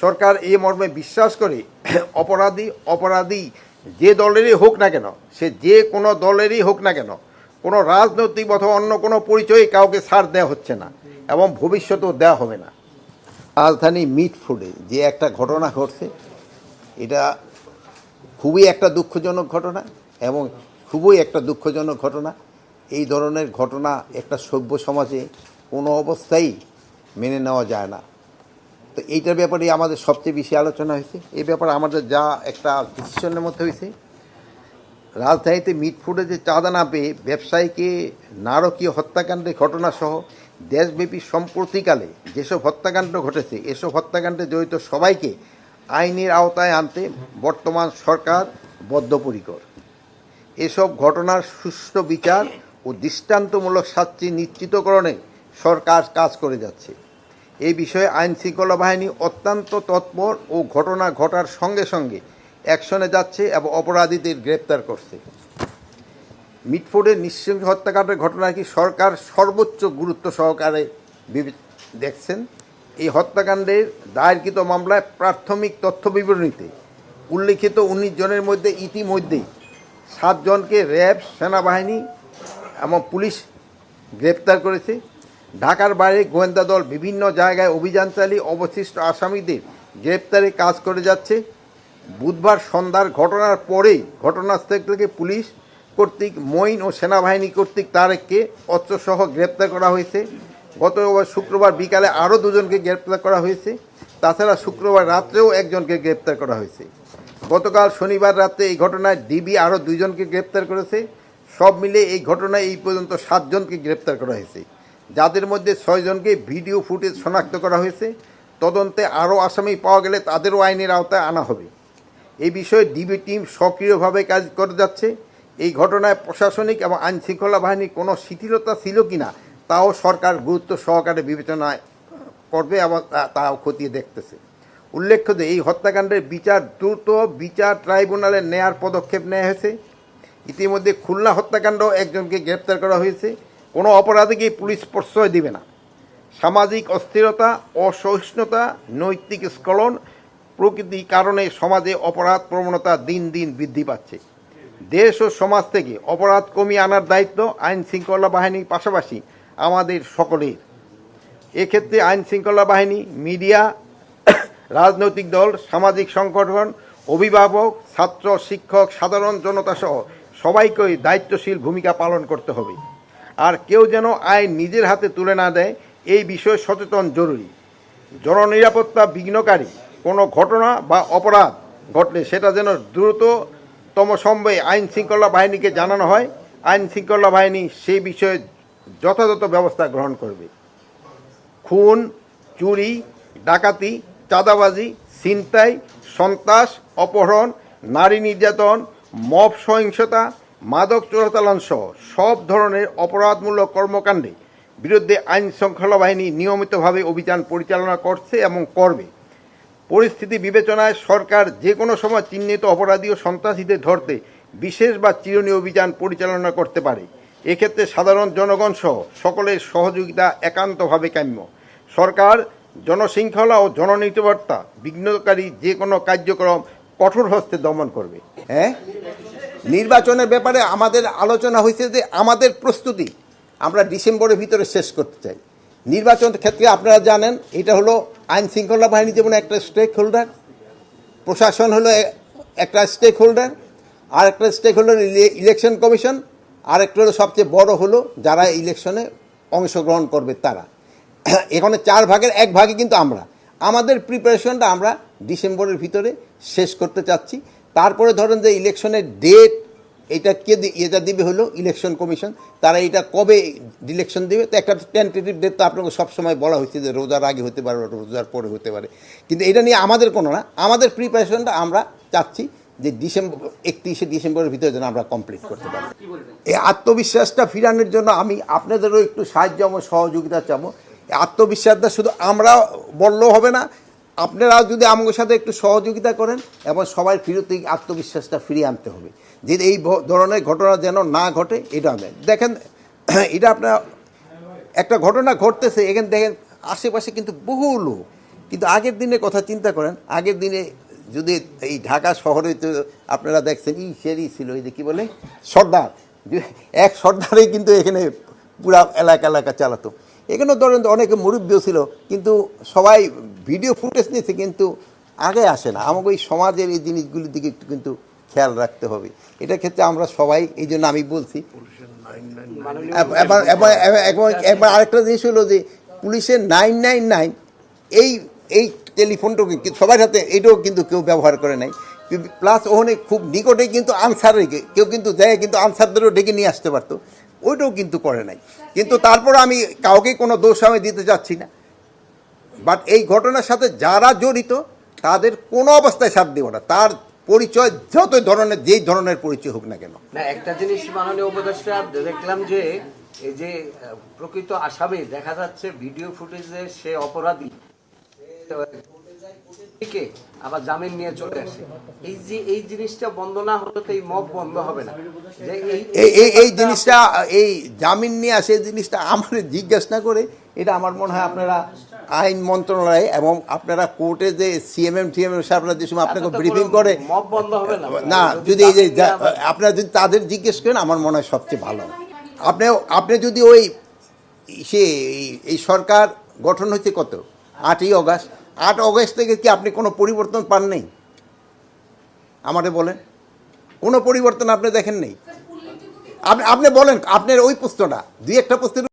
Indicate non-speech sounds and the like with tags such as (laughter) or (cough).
সরকার এই মর্মে বিশ্বাস করে, (clears throat) অপরাধী অপরাধী যে দলেরই হোক না কেন, সে যে কোনো দলেরই হোক না কেন, কোনো রাজনৈতিক অথবা অন্য কোনো পরিচয়ে কাউকে ছাড় দেওয়া হচ্ছে না এবং ভবিষ্যতেও দেওয়া হবে না। রাজধানী মিট ফুডে যে একটা ঘটনা ঘটছে, এটা খুবই একটা দুঃখজনক ঘটনা এবং খুবই একটা দুঃখজনক ঘটনা। এই ধরনের ঘটনা একটা সভ্য সমাজে কোনো অবস্থায় মেনে নেওয়া যায় না। তো এইটার ব্যাপারে আমাদের সবচেয়ে বেশি আলোচনা হয়েছে। এই ব্যাপারে আমাদের যা একটা ডিসিশনের মধ্যে হয়েছে। রাজধানীতে মিট ফুডে যে চাঁদা না পেয়ে ব্যবসায়ীকে নারকীয় হত্যাকাণ্ডের ঘটনাসহ দেশব্যাপী সম্প্রতিকালে যেসব হত্যাকাণ্ড ঘটেছে, এসব হত্যাকাণ্ডে জড়িত সবাইকে আইনের আওতায় আনতে বর্তমান সরকার বদ্ধপরিকর। এসব ঘটনার সুষ্ঠু বিচার ও দৃষ্টান্তমূলক শাস্তি নিশ্চিতকরণে সরকার কাজ করে যাচ্ছে। এই বিষয়ে আইন শৃঙ্খলা বাহিনী অত্যন্ত তৎপর ও ঘটনা ঘটার সঙ্গে সঙ্গে অ্যাকশনে যাচ্ছে এবং অপরাধীদের গ্রেপ্তার করছে। মিটফোর্ডের নিঃসঙ্গ হত্যাকাণ্ডের ঘটনা কি সরকার সর্বোচ্চ গুরুত্ব সহকারে দেখছেন? এই হত্যাকাণ্ডের দায়েরকৃত মামলায় প্রাথমিক তথ্য বিবরণীতে উল্লিখিত উনিশ জনের মধ্যে ইতিমধ্যেই সাতজনকে র্যাব, সেনাবাহিনী এবং পুলিশ গ্রেপ্তার করেছে। ঢাকার বাইরে গোয়েন্দা দল বিভিন্ন জায়গায় অভিযান চালিয়ে অবশিষ্ট আসামিদের গ্রেপ্তারে কাজ করে যাচ্ছে। বুধবার সন্ধ্যার ঘটনার পরেই ঘটনাস্থল থেকে পুলিশ কর্তৃক মইন ও সেনাবাহিনী কর্তৃক তারেককে অস্ত্রসহ গ্রেপ্তার করা হয়েছে। গত শুক্রবার বিকালে আরও দুজনকে গ্রেপ্তার করা হয়েছে। তাছাড়া শুক্রবার রাত্রেও একজনকে গ্রেপ্তার করা হয়েছে। গতকাল শনিবার রাতে এই ঘটনায় ডিবি আরও দুইজনকে গ্রেপ্তার করেছে। সব মিলে এই ঘটনায় এই পর্যন্ত সাতজনকে গ্রেপ্তার করা হয়েছে। যাদের মধ্যে ছয়জনকে ভিডিও ফুটেজ শনাক্ত করা হয়েছে, তদন্তে আরও আসামি পাওয়া গেলে তাদেরও আইনের আওতায় আনা হবে। এই বিষয়ে ডিবি টিম সক্রিয়ভাবে কাজ করে যাচ্ছে। এই ঘটনায় প্রশাসনিক এবং আইন শৃঙ্খলা বাহিনীর কোনো শিথিলতা ছিল কি না তাও সরকার গুরুত্ব সহকারে বিবেচনায় করবে এবং তাও খতিয়ে দেখতেছে। উল্লেখ্য যে এই হত্যাকাণ্ডের বিচার দ্রুত বিচার ট্রাইব্যুনালে নেয়ার পদক্ষেপ নেওয়া হয়েছে। ইতিমধ্যে খুলনা হত্যাকাণ্ড একজনকে গ্রেপ্তার করা হয়েছে। কোনো অপরাধীকে পুলিশ প্রশ্রয় দিবে না। সামাজিক অস্থিরতা, অসহিষ্ণুতা, নৈতিক স্খলন প্রকৃতি কারণে সমাজে অপরাধ প্রবণতা দিন দিন বৃদ্ধি পাচ্ছে। দেশ ও সমাজ থেকে অপরাধ কমিয়ে আনার দায়িত্ব আইন শৃঙ্খলা বাহিনীর পাশাপাশি আমাদের সকলের। এক্ষেত্রে আইন শৃঙ্খলা বাহিনী, মিডিয়া, রাজনৈতিক দল, সামাজিক সংগঠন, অভিভাবক, ছাত্র, শিক্ষক, সাধারণ জনতা সহ সবাইকেই দায়িত্বশীল ভূমিকা পালন করতে হবে। আর কেউ যেন আইন নিজের হাতে তুলে না দেয়, এই বিষয়ে সচেতন জরুরি। জননিরাপত্তা বিঘ্নকারী, কোনো ঘটনা বা অপরাধ ঘটলে সেটা যেন দ্রুততম সময়ে আইন শৃঙ্খলা বাহিনীকে জানানো হয়। আইন শৃঙ্খলা বাহিনী সেই বিষয়ে যথাযথ ব্যবস্থা গ্রহণ করবে। খুন, চুরি, ডাকাতি, চাঁদাবাজি, ছিনতাই, সন্ত্রাস, অপহরণ, নারী নির্যাতন, মব সহিংসতা মাদক চোরাচালান সহ সব ধরনের অপরাধমূলক কর্মকাণ্ডে বিরুদ্ধে আইন শৃঙ্খলা বাহিনী নিয়মিতভাবে অভিযান পরিচালনা করছে এবং করবে। পরিস্থিতি বিবেচনায় সরকার যে কোনো সময় চিহ্নিত অপরাধী ও সন্ত্রাসীদের ধরতে বিশেষ বা চিরুনি অভিযান পরিচালনা করতে পারে। এক্ষেত্রে সাধারণ জনগণ সহ সকলের সহযোগিতা একান্তভাবে কাম্য। সরকার, জনশৃঙ্খলা ও জননিরাপত্তা বিঘ্নকারী যে কোনো কার্যক্রম কঠোর হস্তে দমন করবে। হ্যাঁ? নির্বাচনের ব্যাপারে আমাদের আলোচনা হয়েছে যে আমাদের প্রস্তুতি আমরা ডিসেম্বরের ভিতরে শেষ করতে চাই। নির্বাচন ক্ষেত্রে আপনারা জানেন, এটা হলো আইন শৃঙ্খলা বাহিনী যেমন একটা স্টেক হোল্ডার প্রশাসন হলো একটা স্টেক হোল্ডার আর একটা স্টেক হোল্ডার ইলেকশন কমিশন আর একটা হলো সবচেয়ে বড় হলো যারা ইলেকশনে অংশগ্রহণ করবে তারা। (clears throat) এখানে চার ভাগের এক ভাগে কিন্তু আমরা। আমাদের প্রিপারেশনটা আমরা ডিসেম্বরের ভিতরে শেষ করতে চাচ্ছি। তারপরে ধরেন যে ইলেকশনের ডেট এটা কে এটা দিবে হলো ইলেকশন কমিশন তারা এটা কবে ইলেকশন দিবে? তো একটা টেন্টেটিভ ডেট তো আপনাকে সবসময় বলা হয়েছে যে রোজার আগে হতে পারে রোজার পরে হতে পারে। কিন্তু এটা নিয়ে আমাদের কোনো না আমাদের প্রিপারেশনটা আমরা চাচ্ছি যে ডিসেম্বর একত্রিশে ডিসেম্বরের ভিতরে যেন আমরা কমপ্লিট করতে পারি। এই আত্মবিশ্বাসটা ফিরানোর জন্য আমি আপনাদেরও একটু সাহায্য এবং সহযোগিতা চাবো আত্মবিশ্বাসটা শুধু আমরা বললেও হবে না আপনারা যদি আমাদের সাথে একটু সহযোগিতা করেন, এবং সবাই ফিরতে আত্মবিশ্বাসটা ফিরিয়ে আনতে হবে। যে এই ধরনের ঘটনা যেন না ঘটে, এটা আমি দেখেন, (clears throat) এটা আপনার, একটা ঘটনা ঘটতেছে, এখানে দেখেন আশেপাশে কিন্তু বহু লোক। কিন্তু আগের দিনের কথা চিন্তা করেন, আগের দিনে যদি এই ঢাকা শহরে তো আপনারা দেখছেন ই সেরি ছিল, এই যে কী বলে? সর্দার। এক সর্দারেই কিন্তু এখানে পুরা এলাকা এলাকা চালাতো। এখানেও ধরেন অনেকে মুরব্বীও ছিল, কিন্তু সবাই ভিডিও ফুটেজ নিয়েছে, কিন্তু আগে আসে না। আমাকে ওই সমাজের এই জিনিসগুলির দিকে একটু কিন্তু খেয়াল রাখতে হবে। এটা ক্ষেত্রে আমরা সবাই, এই জন্য আমি বলছি একবার আরেকটা জিনিস হলো যে, পুলিশের নাইন নাইন নাইন, এই এই টেলিফোনটাকে সবার হাতে, এটাও কিন্তু কেউ ব্যবহার করে নাই। প্লাস ওখানে খুব নিকটে কিন্তু আনসার রেখে কেউ কিন্তু দেয় কিন্তু আনসারদেরও ডেকে নিয়ে আসতে পারতো। ওইটাও কিন্তু করে নাই। কিন্তু তারপর আমি কাউকে কোনো দোষ আমি দিতে চাচ্ছি না। বাট এই ঘটনার সাথে যারা জড়িত, তাদের কোনো অবস্থায় সাথ দেব না। তার পরিচয় যত ধরনের, যেই ধরনের পরিচয় হোক না কেন। না, একটা জিনিস মাননীয় উপদেষ্টা, দেখলাম যে এই যে প্রকৃত আসামি, দেখা যাচ্ছে ভিডিও ফুটেজে সে অপরাধী। থেকে আবার জামিন নিয়ে চলে আসে। এই যে এই জিনিসটা বন্ধ না হলে তো এই মব বন্ধ হবে না। যে এই জিনিসটা এই জামিন নিয়ে আসে এই জিনিসটা আমার জিজ্ঞেস না করে এটা আমার মনে হয় আপনারা আইন মন্ত্রণালয়ে এবং আপনারা কোর্টে যে সিএমএম টিএমএম সাহেবরা যে সময় আপনাকে ব্রিফিং করে মব বন্ধ হবে না। না যদি এই যে আপনারা যদি তাদের জিজ্ঞেস করেন আমার মনে হয় সবচেয়ে ভালো আপনি আপনি যদি ওই সে এই- এই সরকার গঠন হচ্ছে কত? আটই অগাস্ট। আট অগস্ট থেকে কি আপনি কোনো পরিবর্তন পান নেই আমারে বলেন। কোনো পরিবর্তন আপনি দেখেন নেই আপনি আপনি বলেন, আপনার ওই পুস্তটা দুই একটা প্রশ্নের